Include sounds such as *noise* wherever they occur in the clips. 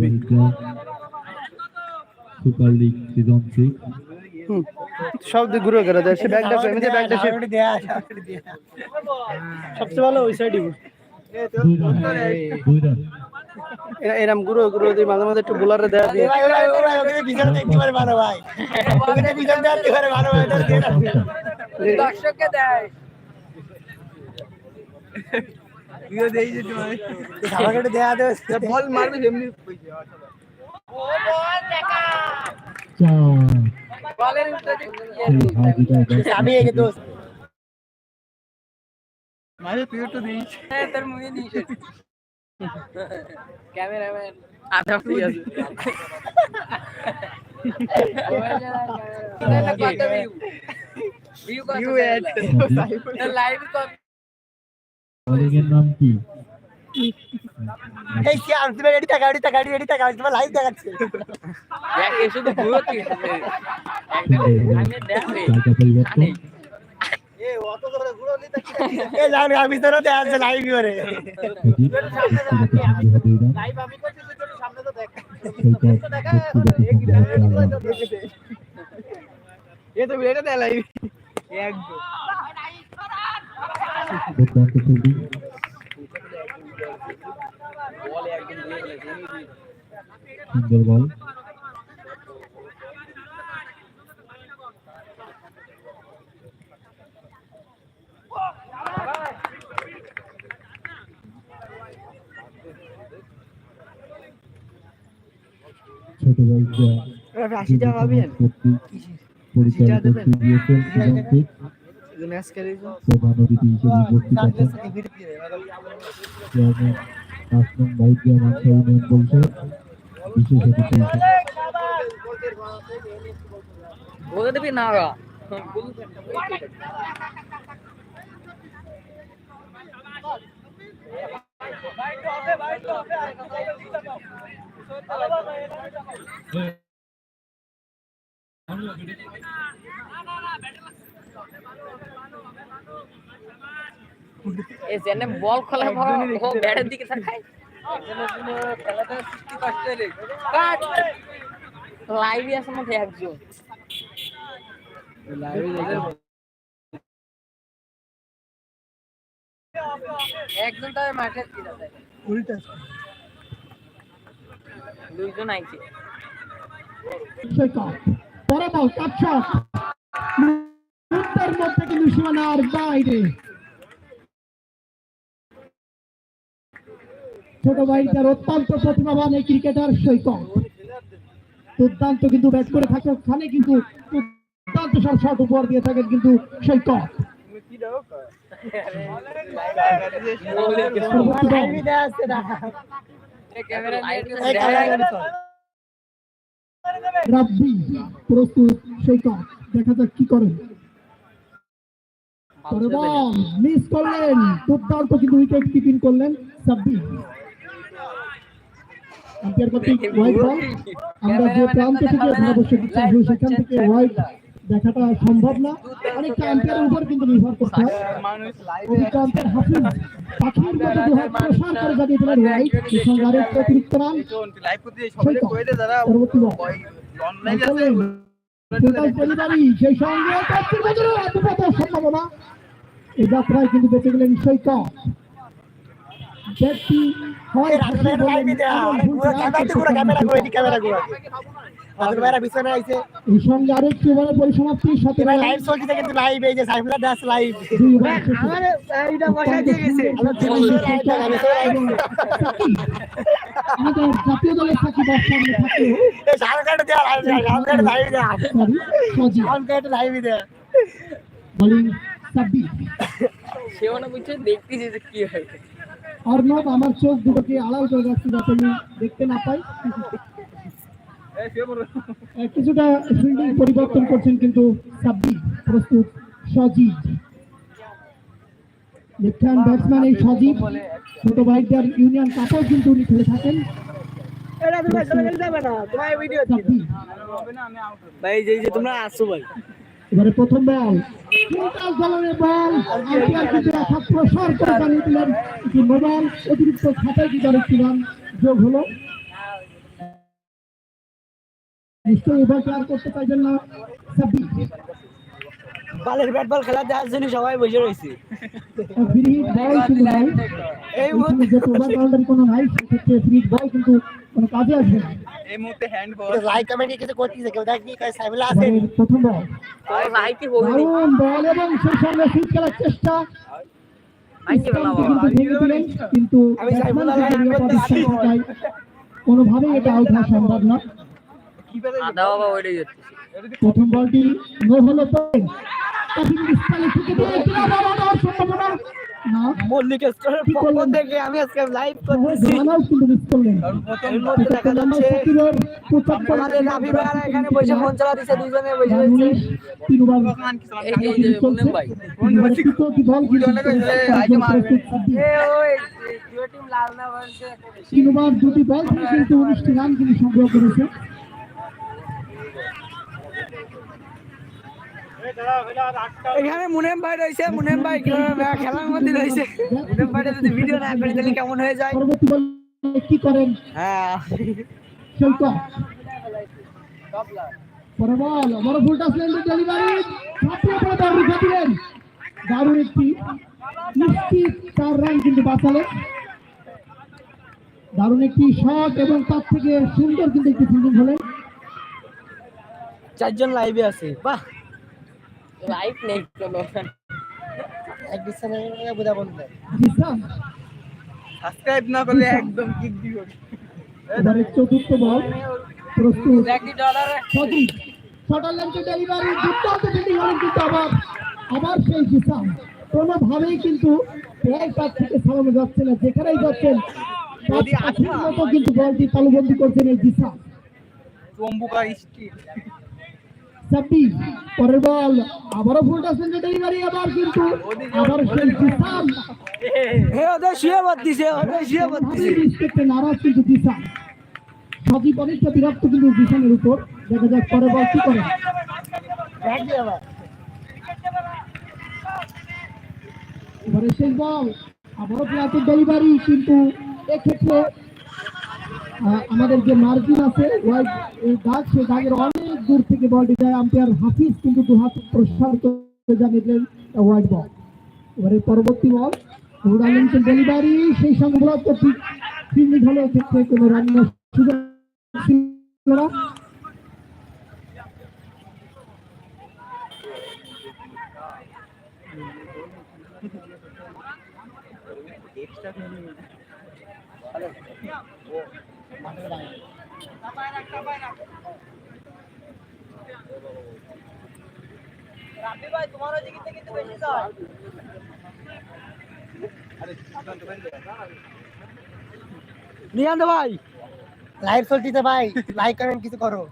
ধারাবাহিকরা super league season six সব দিক ঘুরে দেয় সে ব্যাগটা এমনিতে ব্যাগটা সে সবচেয়ে ভালো ওই সাইডই এরম ঘুরে ঘুরে দিয়ে মাঝে মাঝে একটু বোলারে দেয়া দিয়ে দর্শককে দেয়। বল মারবে যেমনি। চার বলের উত্তর সেই হার জিতায় ব্যাটসম্যান মাঝে তুই একটু দিস। হ্যাঁ, তোর মুখে দিস। ক্যামেরাম্যান। আধা ঠিক আছে। কত ভিউ ভিউ কত You add. লাইভ কত? বোলিং এর নাম কি? এই কি আমি টাকা গাড়ি টাকা গাড়ি টাকা তোমার লাইভ দেখাচ্ছে। দেখ এ শুধু আমি দেখ আমি লাইভ আমি করছি সামনে তো দেখ। এ তো এটা একদম। সুন্দর বল ছোট পাবেন পরিচালিত করতে গিয়েছেন উপস্থিত আছেন। চেয়ারম্যান আসলাম বিশেষ অতিথি বলে দিবি না গা এ জেনে বল খোলা ও ব্যাটের দিকে তাকায়। লাইভে আছে মধ্যে একজন। একজন তবে মাঠে দুইজন আইছে। পরে বল কাট শট। মধ্যে কিন্তু সীমানার বাইরে। ছোট ভাইটার অত্যন্ত প্রতিভাবান এই ক্রিকেটার সৈকত। দুর্দান্ত কিন্তু ব্যাট করে থাকে ওখানে কিন্তু দুর্দান্ত সব শট উপহার দিয়ে থাকেন কিন্তু সৈকত। পরবর্তী বল। ক্যামেরা রাব্বি প্রস্তুত সৈকত দেখা যাক কি করেন। মিস করলেন দুর্দান্ত কিন্তু উইকেট কিপিং করলেন সাব্বির। আম্পায়ার কর্তৃক হোয়াইট বল আমরা যে প্রান্ত থেকে ধারাবর্ষ দিচ্ছি সেখান থেকে হোয়াইট দেখাটা সম্ভব না। অনেকটা আম্পায়ারের উপর কিন্তু নির্ভর করতে হয়। অভিজ্ঞ আম্পায়ার হাফিজ পাখির মতো দু হাত প্রসার করে জানিয়ে দিলেন হোয়াইট এর সঙ্গে আরেকটা অতিরিক্ত রান। লাইভ করতে সকলে কইতে যারা পরবর্তী বল। টোটাল পরিবারই সেই সঙ্গে প্রার্থীর সম্ভাবনা। এই যাত্রায় কিন্তু বেঁচে গেলেন সৈকত ব্যক্তি হয় এই আমাদের জাতীয় দলের বোলিং সাব্বির। সেও না বুঝছে দেখতেছি যে কি হয়। অর্ণব আমার চোখ দুটোকে আড়াল করে রাখছি যাতে আমি দেখতে না পাই। কিছুটা ফিল্ডিং পরিবর্তন করছেন কিন্তু সাব্বির প্রস্তুত সজীব। লেফট হ্যান্ড ব্যাটসম্যান এই সজীব ছোট ভাইদের ইউনিয়ন কাপও কিন্তু উনি খেলে থাকেন। ভাই যে তোমরা আসো ভাই। এবারে প্রথম বল অতিরিক্ত খাতায় কিন্তু আরেকটি যোগ হলো। নিশ্চয়ই এবার আর করতে পারবেন না। বালের ব্যাট বল খেলা জন্য সবাই বসে রয়েছে। ফ্রি বল কিন্তু নাই। এই এখানে মুহূর্তে যে ওভার বাউন্ডারি কোনো নাই সেক্ষেত্রে ফ্রি বল কিন্তু কোনো কাজে আসবে। না এই মুহূর্তে হ্যান্ড বল লাইক কমেন্ট কিছু করতেছে কেউ দেখি সাইবুল আছে? প্রথম বল লাইটই হইনি দারুণ বল এবং সেই সঙ্গে ফিট খেলার চেষ্টা। মাইকে বলা স্টাম্পটি কিন্তু ভেঙে দিলেন, কিন্তু আমি সাইফুল ব্যাটসম্যান আলম হিসেবে করতে পরিস্থিতি থাকায় কোনোভাবেই এটা আউট হওয়া সম্ভব না। কি পেলে আধা বাবা ওইটাই যাচ্ছে প্রথম বলটি নো হলো তো না মল্লিক পক্ষ থেকে আমি আজকে লাইভ করতেছি। কিন্তু করলেন। এর মধ্যে দেখা যাচ্ছে আমাদের ভাইয়ারা এখানে বসে ফোন চালাতেছে দুজনে বসে রান রয়েছে উনিশ, তিন ওভার এই যে এই যে মুন্নেম ভাই এবারে তৃতীয়টি বল কিন্তু একজন প্রস্তুত সাব্বির। এ ওই দুই টিম লাল না বলছে তিন ওভার দুটি বল থেকে কিন্তু উনিশটি রান কিন্তু সংগ্রহ করেছে এখানে মুনেম ভাই রয়েছে মুনেম ভাই খেলার মধ্যে রয়েছে? মুনেম ভাইটা যদি ভিডিও না করে তাহলে কেমন হয়ে যায়? কি করেন? হ্যাঁ। বড় ফুলটা স্লেন্ডার ডেলিভারি। ছাপিয়ে পড়ে বাউন্ডারি কাটিলেন দারুণ একটি চার রান কিন্তু বাঁচালেন। দারুণ একটি শট এবং তার থেকে সুন্দর কিন্তু একটি ফিল্ডিং হলেন। চারজন লাইভে আছে। বাহ! লাইট নেই কোনো। এক বিছানে বুঝা বলতে সাবস্ক্রাইব না করলে একদম কিক দিও এবারে চতুর্থ বল প্রস্তুত। ডলারে সঠিক শটারল্যান্ডের ডেলিভারি দুর্দান্ত ফিল্ডিং হলেন কিন্তু আবার আবার সেই জিসান কোনোভাবেই কিন্তু প্রায় তার থেকে সালামে যাচ্ছে না যেখানেই যাচ্ছেন তার মতো কিন্তু বলটি তালুবন্দি করছেন এই জিসান চম্বুকা স্ট্রিট ছাব্বিশ পরের বল। আবারও ফুল টাসেন্টের ডেলিভারি আবার কিন্তু আবার সেই ওদের শুয়ে বাদ দিছে ওদের শুয়ে বাদ দিছে নারাজ কিন্তু অনেকটা বিরক্ত কিন্তু উপর। দেখা যাক বল কি করে। এবারে শেষ বল আবারও ডেলিভারি কিন্তু এক্ষেত্রে আমাদের যে মার্জিন আছে ওয়াইড দাগ সেই দাগের অনেক দূর থেকে বলটি যায় আম্পায়ার হাফিজ, কিন্তু দু হাত প্রসারিত করে জানিয়েছিলেন ওয়াইড বল এবারে পরবর্তী বল টুর্নামেন্টের ডেলিভারি, সেই সঙ্গে মূলত ঠিক ফিল্ডিং হলে এক্ষেত্রে কোনো রান্নার সুযোগ ছিল না। নিয়ান্ত ভাই লাইভ চলতেছে ভাই লাইক কমেন্ট কিছু করো।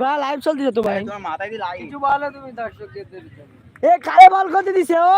ভাই লাইভ চলতেছে তো ভাই। তোমার মাথায় কিছু বলো তুমি এ কারে বল করতে দিছে ও?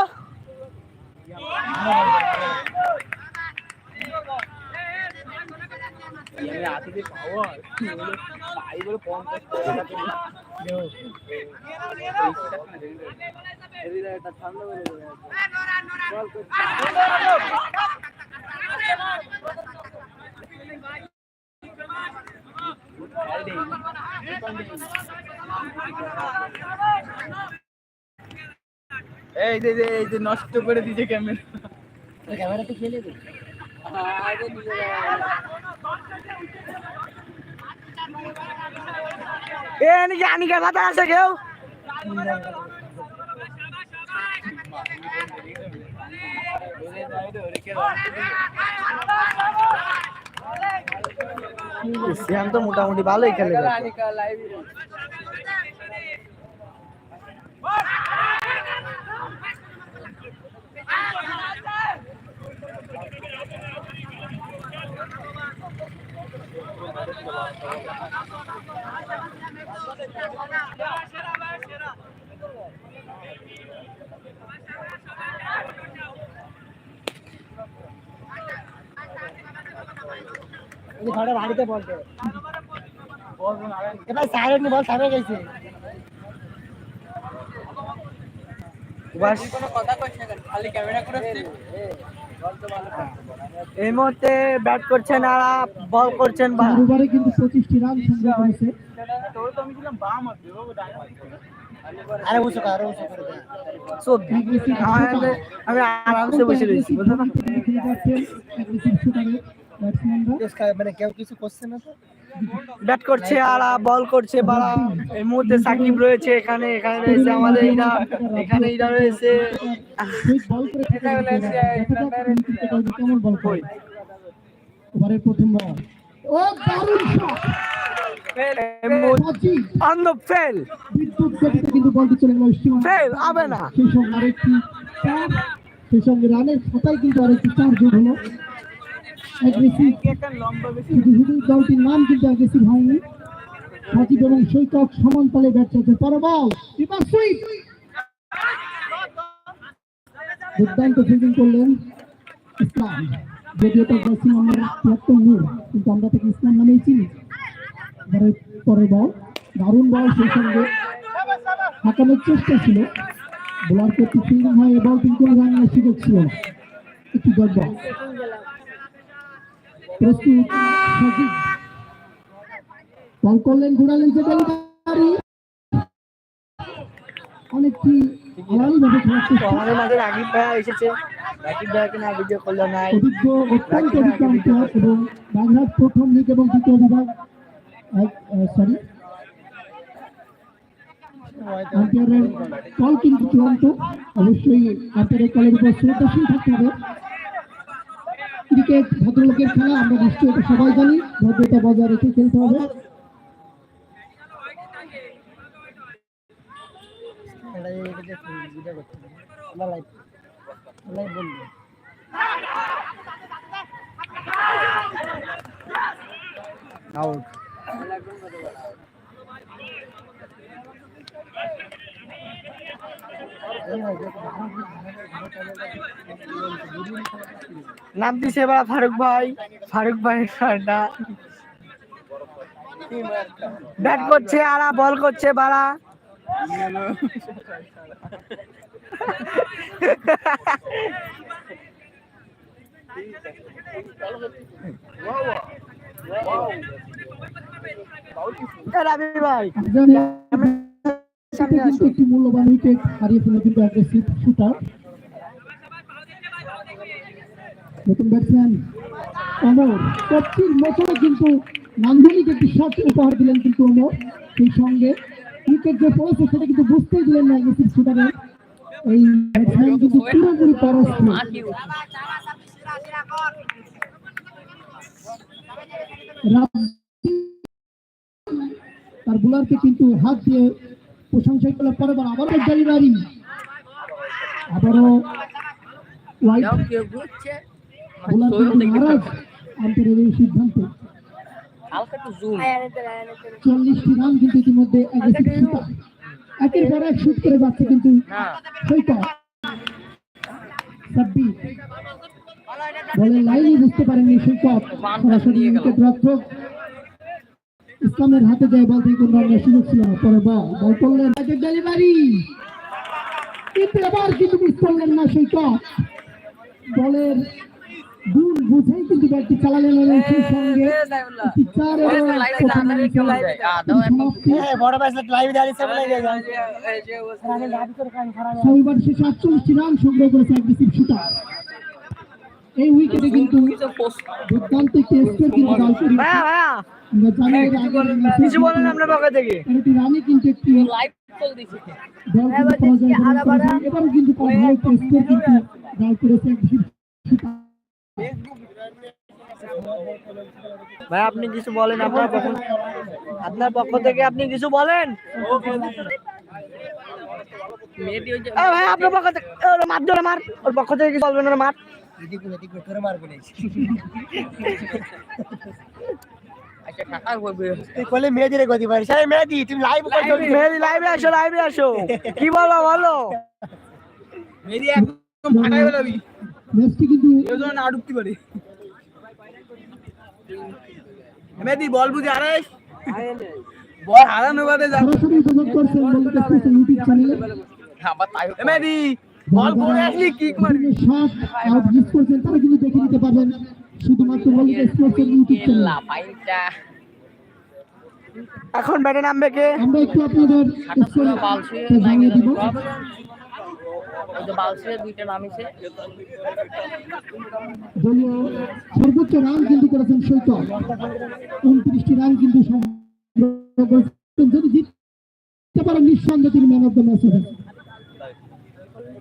এই যে এই যে নষ্ট করে দিছে ক্যামেরা ক্যামেরাতে খেলে দিই এ নাকি আনিকা মাথা আছে কেউ? শ্যাম তো মোটামুটি ভালোই খেলে ঘরে বাড়িতে বলতে এবার সাইরেন বল সামনে গেছে বাস কোনো কথা কইছ খালি ক্যামেরা করে এই মুহূর্তে ব্যাট করছেন আর বল করছেন বা কিন্তু পঁচিশটি রান সংগ্রহ করেছে। আরে আমি আরামসে বসে রয়েছি না মানে কেউ কিছু করছে না তো? ব্যাট করছে আর বল করছে, বাড়া। এই মুহূর্তে সাকিব রয়েছে এখানে এখানে রয়েছে আমাদের এইটা এখানে এইটা রয়েছে। সেই সঙ্গে রানের খাতায় কিন্তু আরেকটি চার যোগ হলো। দলটির নাম কিন্তু অ্যাগ্রেসিভ হয়নি। সাকিব এবং সৈকত সমান তালে ব্যাট পরে এবার সুইপ দুর্দান্ত ফিল্ডিং করলেন ইসলাম। যদিও তার তিয়াত্তর নূর কিন্তু আমরা তাকে ইসলাম নামেই চিনি। পরের বল দারুণ বল সেই সঙ্গে। হাঁকানোর চেষ্টা ছিল। বোলার করতে ফিল্ডিং হয় এ বল কিন্তু রানের সুযোগ ছিল। একটি বল প্রস্তুত সজিব। বল করলেন ঘুরালেন ডেলিভারি অনেকটি আড়াআড়িভাবে খেলার তো চেষ্টা আমাদের মাঝে রাকিব ভাইয়া এসেছে। রাকিব ভাইয়াকে না ভিডিও করল নাই। অভিজ্ঞ অত্যন্ত অভিজ্ঞ এবং বাংলার প্রথম লিগ এবং দ্বিতীয় বিভাগ। সরি আম্পায়ারের কল কিন্তু চূড়ান্ত। অবশ্যই আম্পায়ারের কলের উপর শ্রদ্ধাশীল থাকতে হবে। ক্রিকেট ভদ্রলোকের খেলা আমরা নিশ্চয়ই এটা সবাই জানি। ভদ্রতা বজায় রেখে খেলতে হবে। আউট নাম দিছে এবার ফারুক ভাই। ফারুক ভাই ব্যাট করছে আর বল করছে বাড়া রাবি ভাই। সামনে কিন্তু আসো একটি মূল্যবান উইকেট হারিয়ে ফেলে কিন্তু অ্যাগ্রেসিভ শুটার নতুন ব্যাটসম্যান অমর। কচ্ছির মতো কিন্তু নান্দনিক একটি শট উপহার দিলেন কিন্তু অমর। সেই সঙ্গে উইকেট যে পড়েছে সেটা কিন্তু বুঝতেই দিলেন না অ্যাগ্রেসিভ শুটারের এই ব্যাটসম্যান কিন্তু পুরোপুরি পরস্ত। তার বোলারকে কিন্তু হাত দিয়ে প্রশংসা করলে পরে বার আবারও ডেলিভারি আবারও আম্পায়ারের এই সিদ্ধান্তে। চল্লিশটি রান কিন্তু ইতিমধ্যে একের পর এক শুট করে যাচ্ছে কিন্তু লাইনই বুঝতে পারেননি সৈকত। সরাসরি উইকেট রক্ষক। ইসলামের হাতে যায় বল থেকে কোনো রানের সুযোগ ছিল না পরে বল বল করলেন ডেলিভারি কিন্তু এবার কিন্তু মিস করলেন না বলের গুণ বুঝেই কিন্তু ব্যাটটি চালালেন এবং সেই সঙ্গে। হ্যাঁ শনিবার শেষে আটচল্লিশটি রান সংগ্রহ করেছে শুটার এই উইকেটে কিন্তু দুর্দান্ত একটি স্কোর কিন্তু কিছু বলেন থেকে। রানে একটি লাইভ। এবারও ভালো একটি স্কোর করেছে ভাই আপনি কিছু বলেন আপনার পক্ষ আপনার পক্ষ থেকে আপনি কিছু বলেন? ভাই আপনার পক্ষ থেকে ওরে মার ধরে মার। ওর পক্ষ থেকে কিছু বলবেন না মার। এদিক করে এদিক করে তোরে মারবো আচ্ছা টাকা করবে তুই করলে মেয়েদের গতি পারিস আরে মেয়েদি তুমি লাইভ করছ মেহেদি লাইভে আসো লাইভে আসো। কি বলো বলো? মেয়েটি একদম ফাটাই বেলাবি ম্যাচটি কিন্তু কেউ যেন পারে মেয়েটি বল বুঝি আরে। বল হারানো বাদে যা। সরাসরি উপভোগ করছেন ইউটিউব চ্যানেলে। আবার তাই মেয়েটি বল পড়ে আসলি কি করবি? শট আউট মিস করছেন তারা কিন্তু দেখে নিতে পারবেন শুধুমাত্র বলিং স্পোর্টস ইউটিউব চ্যানেল এখন ব্যাটে নামবে কে? আমরা একটু আপনাদের বালসে জানিয়ে দিব। দলীয় সর্বোচ্চ রান কিন্তু করেছেন সৈকত। উনত্রিশটি রান কিন্তু সংগ্রহ করেছেন। যদি জিততে পারেন নিঃসন্দেহে তিনি ম্যান অফ দ্য ম্যাচ হবেন।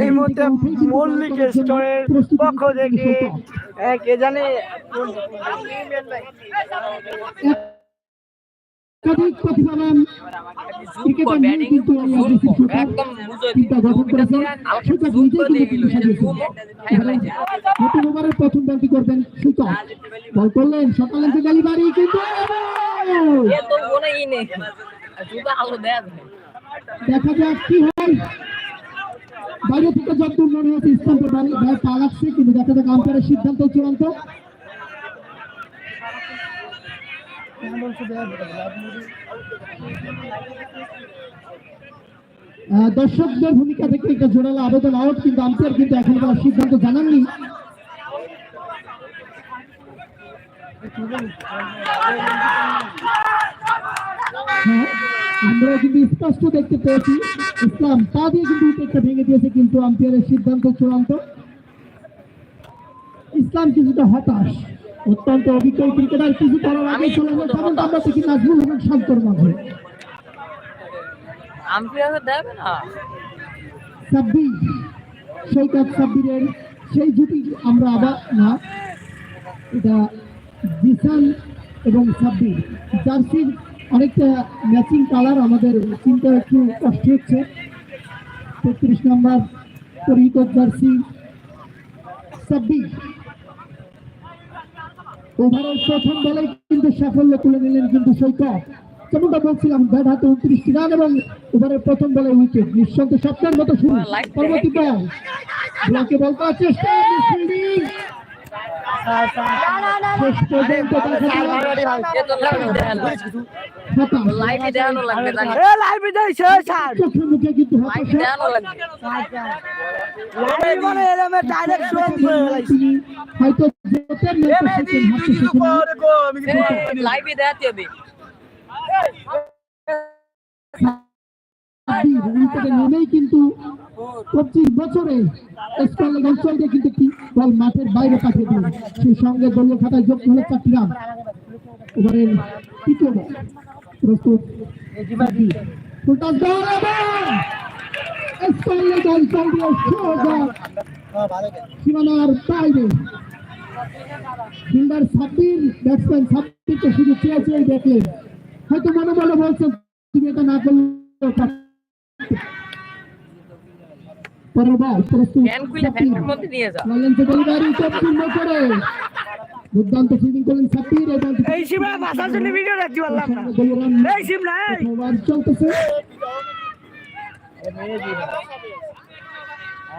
এই মুহূর্তে মল্লিক স্টোরের পক্ষ থেকে এ, কে জানে? একাধিক প্রতিভাবান ক্রিকেটার নিয়ে কিন্তু এই অগ্রসর সরকার একদম বুঝো চিন্তা গঠন করেছেন। সৈকত নিজেই কিন্তু কিন্তু সাজিয়েছেন নতুন ওভারের প্রথম করবেন বল করলেন সকালে যে গালি বাড়ি কিন্তু দেখ যাক কি হয়। বাইরে থেকে মনে হচ্ছে লাগছে কিন্তু দেখা যাক আম্পায়ারের সিদ্ধান্ত চূড়ান্ত। দর্শকদের ভূমিকা থেকে একটা জোরালো আবেদন আউট কিন্তু আম্পায়ার কিন্তু এখন সিদ্ধান্ত জানাননি। হ্যাঁ, আমরা কিন্তু স্পষ্ট দেখতে পেয়েছি। ইসলাম পা দিয়ে কিন্তু উইকেটটা ভেঙে দিয়েছে কিন্তু আম্পায়ারের সিদ্ধান্ত চূড়ান্ত। ইসলাম কিছুটা হতাশ। অত্যন্ত অভিজ্ঞ ক্রিকেটার কিছু করার আগে চলে একটু আমরা দেখি নাজমুল হোসেন শান্তর মাঝে। সাব্বিরের সেই জুটি আমরা আবার না এটা জিসান এবং সাব্বির। জার্সির অনেকটা ম্যাচিং কালার আমাদের চিন্তা একটু কষ্ট হচ্ছে। তেত্রিশ নম্বর পরিহিত জার্সি সাব্বির। ওভারের প্রথম বলে কিন্তু সাফল্য তুলে নিলেন কিন্তু সৈকত। যেমনটা বলছিলাম ব্যাট হাতে উনত্রিশটি রান এবং ওভারের প্রথম বলে উইকেট নিঃসন্দেহে স্বপ্নের মতো শুরু। পরবর্তী বল ব্লকে বল করার চেষ্টা হয়তো বছরে মাঠের বাইরে পাঠিয়ে দিলেন সেই সঙ্গে খাতায় যোগ হলো তৃতীয় বল প্রস্তুত সীমানার বাইরে ফিল্ডার সাব্বির ব্যাটসম্যান সাব্বিরকে শুধু চেয়ে চেয়ে দেখলেন। হয়তো মনে মনে বলছেন তুমি এটা না করলে পরের বল প্রস্তুত ফ্যান খুলে ফ্যানের মধ্যে নিয়ে যা বললেন যে ডেলিভারি উত্তীর্ণ করে। দুর্দান্ত ফিল্ডিং করলেন সাব্বির এবং এই সিমরা বাসার জন্য ভিডিও রাখতে পারলাম না। এই সিমরা এই। চলতেছে।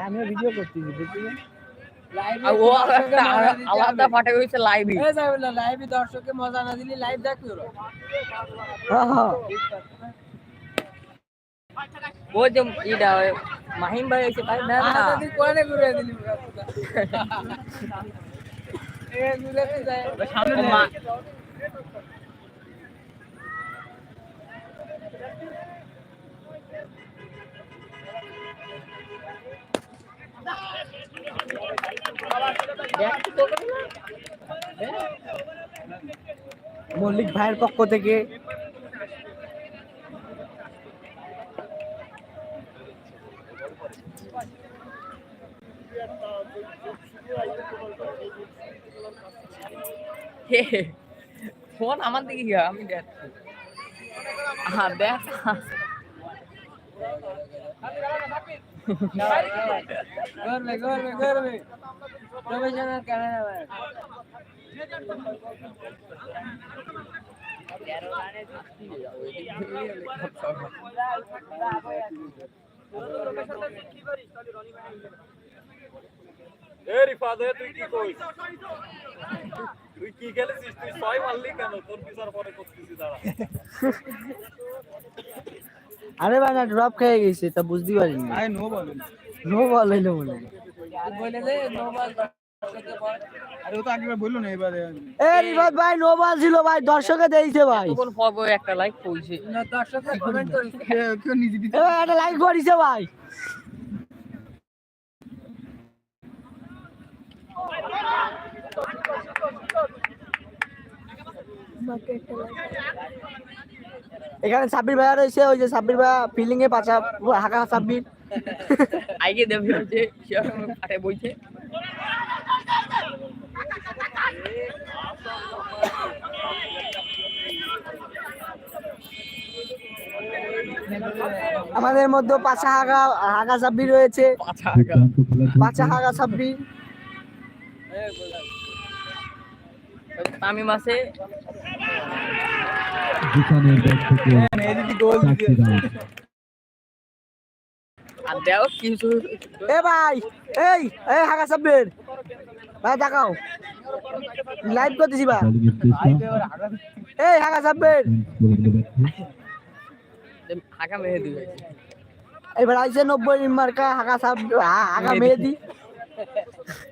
আমি ভিডিও করতেছি বুঝলি আর ও একটা আলাদা ফাটে হয়েছে লাইভে লাইভে দর্শককে মজা না দিলে লাইভ দেখতে ওরা। ও যে ইটা মাহিম ভাই এসে তাই দেখ না কোনে ঘুরে দিলি *laughs* এ ঘুরে যায়। সামনে মল্লিক ভাইয়ের পক্ষ থেকে ফোন আমার দিকে আমি দেখ। হ্যাঁ দেখ। করবে করবে করবে প্রফেশনাল ক্যামেরা তুই কি কইস? তুই কি খেলেছিস? তুই ছয় মারলি কেন? তোর বিচার পরে করতেছিস দাঁড়া। *laughs* আরে ভাই না ড্রপ খেয়ে গেছে তা বুঝতে পারিনি। আরে নো বল নো বল হইল মনে বলে নো বল। আরে ও তো আগেবার বলল না এবারে। এ রিবাদ ভাই নো বল ছিল ভাই দর্শকে ভাই। একটা লাইক কইছে না দর্শক কমেন্ট করিস কেউ নিজে দিতে এ একটা লাইক করিছে ভাই। এখানে সাব্বির ভাইয়া রয়েছে ওই যে সাব্বির ভাইয়া ফিল্ডিং এ পাচা হাঁকা সাব্বির। আগে দেবে হচ্ছে পাটে বইছে। আমাদের মধ্যে পাচা হাঁকা হাঁকা সাব্বির রয়েছে। পাচা হাঁকা সাব্বির। তামিম আছে। জিসানের ব্যাট থেকে রান আর দেও কিছু এ ভাই এই এই হাঁকা সাব্বির। ভাই দেখাও লাইভ করতেছি ভাই। এই হাঁকা সাব্বির। করে দিল ব্যাট হাঁকা মেহে দিবে। এবার আইসে নব্বই মার্কা হাঁকা সাব হাঁকা মেহেদি *laughs*